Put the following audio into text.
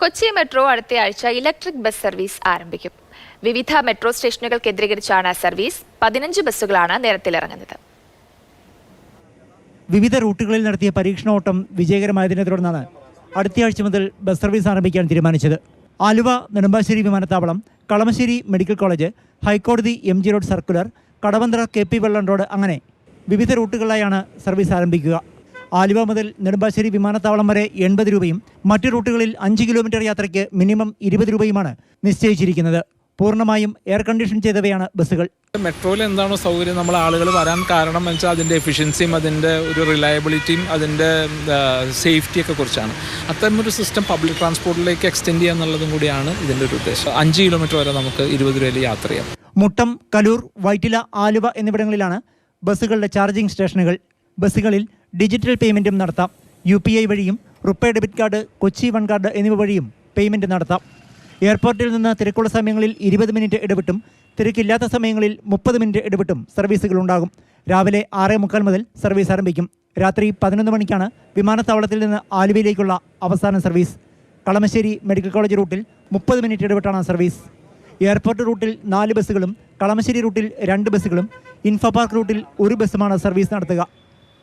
Kochi metro അടുത്തയാഴ്ച electric bus service ആരംഭിക്കും. വിവിധ മെട്രോ സ്റ്റേഷനുകൾ കേന്ദ്രീകരിച്ചാണ് സർവീസ്. പതിനഞ്ച് ബസ്സുകളാണ് നിരത്തിലിറങ്ങുന്നത്. വിവിധ റൂട്ടുകളിൽ നടത്തിയ പരീക്ഷണ പരീക്ഷണോട്ടം വിജയകരമായതിനെ തുടർന്നാണ് അടുത്തയാഴ്ച മുതൽ ബസ് സർവീസ് ആരംഭിക്കാൻ തീരുമാനിച്ചത്. ആലുവ നെടുമ്പാശ്ശേരി വിമാനത്താവളം കളമശ്ശേരി മെഡിക്കൽ കോളേജ് ഹൈക്കോടതി M G road circular Kadavanthra K P വെള്ളം റോഡ് അങ്ങനെ വിവിധ റൂട്ടുകളിലായാണ് സർവീസ് ആരംഭിക്കുക. ആലുവ മുതൽ നെടുമ്പാശ്ശേരി വിമാനത്താവളം വരെ എൺപത് രൂപയും മറ്റു റൂട്ടുകളിൽ അഞ്ച് കിലോമീറ്റർ യാത്രയ്ക്ക് മിനിമം ഇരുപത് രൂപയുമാണ് നിശ്ചയിച്ചിരിക്കുന്നത്. പൂർണമായും എയർ കണ്ടീഷൻ ചെയ്തവയാണ് ബസ്സുകൾ. മെട്രോയിൽ എന്താണോ സൗകര്യം നമ്മൾ ആളുകൾ വരാൻ കാരണം എന്ന് വെച്ചാൽ അതിന്റെ എഫിഷ്യൻസിയും അതിന്റെ ഒരു റിലയബിലിറ്റിയും അതിന്റെ സേഫ്റ്റിയൊക്കെ കുറിച്ചാണ്. അത്തരമൊരു സിസ്റ്റം പബ്ലിക് ട്രാൻസ്പോർട്ടിലേക്ക് എക്സ്റ്റെൻഡ് ചെയ്യുക എന്നുള്ളതും കൂടിയാണ് ഇതിന്റെ ഒരു ഉദ്ദേശം. അഞ്ച് കിലോമീറ്റർ വരെ നമുക്ക് ഇരുപത് രൂപയിൽ യാത്ര ചെയ്യാം. മുട്ടം കലൂർ വൈറ്റില ആലുവ എന്നിവിടങ്ങളിലാണ് ബസ്സുകളുടെ ചാർജിംഗ് സ്റ്റേഷനുകൾ ബസ്സുകളിൽ ഡിജിറ്റൽ പേയ്മെന്റും നടത്താം. യു പി ഐ വഴിയും RuPay debit card Kochi one card എന്നിവ വഴിയും പേയ്മെന്റ് നടത്താം. എയർപോർട്ടിൽ നിന്ന് തിരക്കുള്ള സമയങ്ങളിൽ ഇരുപത് മിനിറ്റ് ഇടവിട്ടും തിരക്കില്ലാത്ത സമയങ്ങളിൽ മുപ്പത് മിനിറ്റ് ഇടവിട്ടും സർവീസുകൾ ഉണ്ടാകും. രാവിലെ ആറേ മുക്കാൽ മുതൽ സർവീസ് ആരംഭിക്കും. രാത്രി പതിനൊന്ന് മണിക്കാണ് വിമാനത്താവളത്തിൽ നിന്ന് ആലുവയിലേക്കുള്ള അവസാന സർവീസ്. കളമശ്ശേരി മെഡിക്കൽ കോളേജ് റൂട്ടിൽ മുപ്പത് മിനിറ്റ് ഇടവിട്ടാണ് സർവീസ്. എയർപോർട്ട് റൂട്ടിൽ നാല് ബസ്സുകളും കളമശ്ശേരി റൂട്ടിൽ രണ്ട് ബസ്സുകളും ഇൻഫോപാർക്ക് റൂട്ടിൽ ഒരു ബസ്സുമാണ് സർവീസ് നടത്തുക.